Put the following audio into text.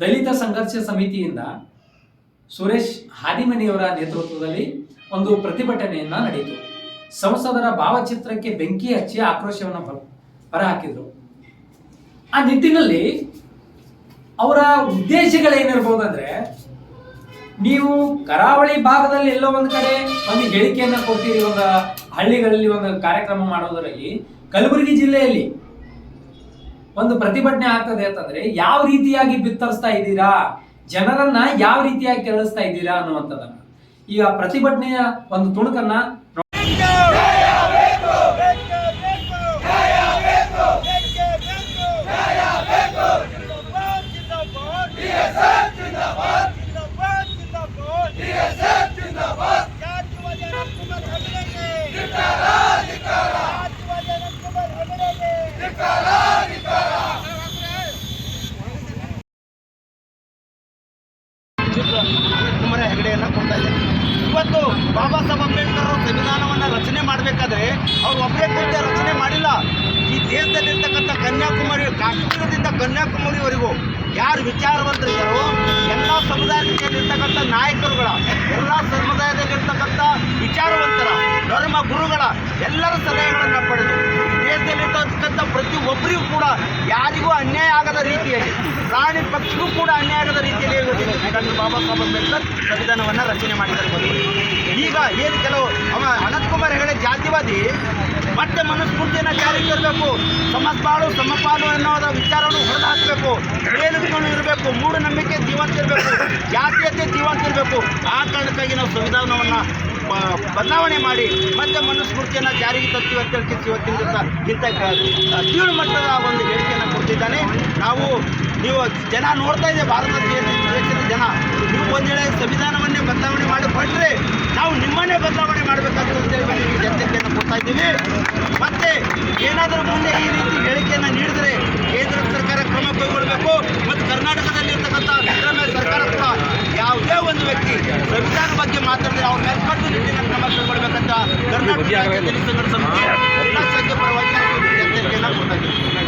ದಲಿತ ಸಂಘರ್ಷ ಸಮಿತಿಯಿಂದ ಸುರೇಶ್ ಹಾದಿಮನಿಯವರ ನೇತೃತ್ವದಲ್ಲಿ ಒಂದು ಪ್ರತಿಭಟನೆಯನ್ನ ನಡೆಯಿತು. ಸಂಸದರ ಭಾವಚಿತ್ರಕ್ಕೆ ಬೆಂಕಿ ಹಚ್ಚಿ ಆಕ್ರೋಶವನ್ನು ಹೊರ ಹೊರಹಾಕಿದ್ರು ಆ ನಿಟ್ಟಿನಲ್ಲಿ ಅವರ ಉದ್ದೇಶಗಳೇನಿರ್ಬೋದಂದ್ರೆ, ನೀವು ಕರಾವಳಿ ಭಾಗದಲ್ಲಿ ಎಲ್ಲೋ ಒಂದು ಕಡೆ ಒಂದು ಹೇಳಿಕೆಯನ್ನ ಕೊಡ್ತೀರಿ, ಒಂದು ಹಳ್ಳಿಗಳಲ್ಲಿ ಒಂದು ಕಾರ್ಯಕ್ರಮ ಮಾಡೋದರಲ್ಲಿ, ಕಲಬುರಗಿ ಜಿಲ್ಲೆಯಲ್ಲಿ ಒಂದು ಪ್ರತಿಭಟನೆ ಆಗ್ತದೆ ಅಂತಂದ್ರೆ ಯಾವ ರೀತಿಯಾಗಿ ಬಿತ್ತರಿಸ್ತಾ ಇದ್ದೀರಾ? ಜನರನ್ನ ಯಾವ ರೀತಿಯಾಗಿ ಕೆಳಿಸ್ತಾ ಇದ್ದೀರಾ ಅನ್ನುವಂಥದ್ದನ್ನ. ಈಗ ಪ್ರತಿಭಟನೆಯ ಒಂದು ತುಣುಕನ್ನ ಕುಮಾರ ಹೆಗಡೆಯನ್ನು ಕೊಡ್ತಾ ಇದೆ ಇವತ್ತು ಬಾಬಾ ಸಾಹೇಬ್ ಅಂಬೇಡ್ಕರ್ ಸಂವಿಧಾನವನ್ನು ರಚನೆ ಮಾಡಬೇಕಾದ್ರೆ ಅವ್ರು ಒಬ್ಬರೇ ಕುರಿತ ರಚನೆ ಮಾಡಿಲ್ಲ. ಈ ದೇಶದಲ್ಲಿರ್ತಕ್ಕಂಥ ಕನ್ಯಾಕುಮಾರಿ, ಕಾಶ್ಮೀರದಿಂದ ಕನ್ಯಾಕುಮಾರಿವರೆಗೂ ಯಾರು ವಿಚಾರವಂತರಿದ್ದಾರೋ ಎಲ್ಲ ಸಮುದಾಯದಲ್ಲಿರ್ತಕ್ಕಂಥ ನಾಯಕರುಗಳ, ಎಲ್ಲ ಸಮುದಾಯದಲ್ಲಿರ್ತಕ್ಕಂಥ ವಿಚಾರವಂತರ, ಧರ್ಮ ಗುರುಗಳ ಎಲ್ಲರ ಸಲಹೆಗಳನ್ನು ಪಡೆದು ದೇಶದಲ್ಲಿರ್ತಕ್ಕಂಥ ಪ್ರತಿ ಒಬ್ಬರಿಗೂ ಕೂಡ ಯಾರಿಗೂ ಅನ್ಯಾಯ ಆಗದ ರೀತಿಯಲ್ಲಿ, ಪ್ರಾಣಿ ಪಕ್ಷಿಗೂ ಕೂಡ ಅನ್ಯಾಯ ಆಗದ ರೀತಿಯಲ್ಲಿ ಬಾಬಾ ಸಾಹೇಬ್ ಅಂಬೇಡ್ಕರ್ ಸಂವಿಧಾನವನ್ನು ರಚನೆ ಮಾಡಿದ್ದಾರೆ ಈಗ ಏನು ಕೆಲವು ಅವ ಅನಂತಕುಮಾರ್ ಹೆಗಡೆ ಜಾತಿವಾದಿ, ಮತ್ತೆ ಮನಸ್ಫೂರ್ತಿಯನ್ನು ಜಾರಿಗೆ ತರಬೇಕು ಸಮಸ್ಪಾಳು ಸಮಪಾಲು ಅನ್ನೋದ ವಿಚಾರವನ್ನು ಹೊಡೆದು ಹಾಕಬೇಕು ಮೇಲುಗಳು ಇರಬೇಕು ಮೂಢನಂಬಿಕೆ ಜೀವಂತ ಇರಬೇಕು, ಜಾತೀಯತೆ ಜೀವಂತ ಇರಬೇಕು, ಆ ಕಾರಣಕ್ಕಾಗಿ ನಾವು ಸಂವಿಧಾನವನ್ನು ಬದಲಾವಣೆ ಮಾಡಿ, ಮತ್ತೆ ಮನಸ್ಫೂರ್ತಿಯನ್ನು ಜಾರಿಗೆ ತರ್ತೀವಿ ಅಂತ ಹೇಳ್ತಿರ್ತೀವಿ ಇವತ್ತಿನ ದಿವಸ ಇಂಥ ಕೀಳು ಮಟ್ಟದ ಒಂದು ಹೇಳಿಕೆಯನ್ನು ಕೊಡ್ತಿದ್ದಾನೆ ನಾವು ನೀವು ಜನ ನೋಡ್ತಾ ಇದೆ ಭಾರತ ದೇಶ- ದೇಶದ ಜನ? ಒಂದು ಸಂವಿಧಾನವನ್ನೇ ಬದಲಾವಣೆ ಮಾಡಿಕೊಂಡ್ರೆ ನಾವು ನಿಮ್ಮನ್ನೇ ಬದಲಾವಣೆ ಮಾಡಬೇಕಾಗ್ತದೆ ಅಂತೇಳಿ ಎಚ್ಚರಿಕೆಯನ್ನು ಕೊಡ್ತಾ ಇದ್ದೀವಿ. ಮತ್ತೆ ಏನಾದರೂ ಮುಂದೆ ಈ ರೀತಿ ಹೇಳಿಕೆಯನ್ನು ನೀಡಿದರೆ ಕೇಂದ್ರ ಸರ್ಕಾರ ಕ್ರಮ ಕೈಗೊಳ್ಳಬೇಕು. ಮತ್ತು ಕರ್ನಾಟಕದಲ್ಲಿರ್ತಕ್ಕಂಥ ಸಿದ್ದರಾಮಯ್ಯ ಸರ್ಕಾರ ಕೂಡ ಯಾವುದೇ ಒಂದು ವ್ಯಕ್ತಿ ಸಂವಿಧಾನ ಬಗ್ಗೆ ಮಾತಾಡಿದ್ರೆ ಅವ್ರ ಮೇಲೆ ಕಟ್ಟು ನಿಟ್ಟಿನ ಕ್ರಮ ಕೈಗೊಳ್ಳಬೇಕಂತ ಕರ್ನಾಟಕ ರಾಜ್ಯ ದಲಿತ ಸಂಘರ್ಷ ಸಮಿತಿ ಎಲ್ಲ ಸಂಖ್ಯೆ ಪರವಾಗಿ ಎಚ್ಚರಿಕೆಯನ್ನು ಕೊಡ್ತಾ ಇದ್ದೀವಿ!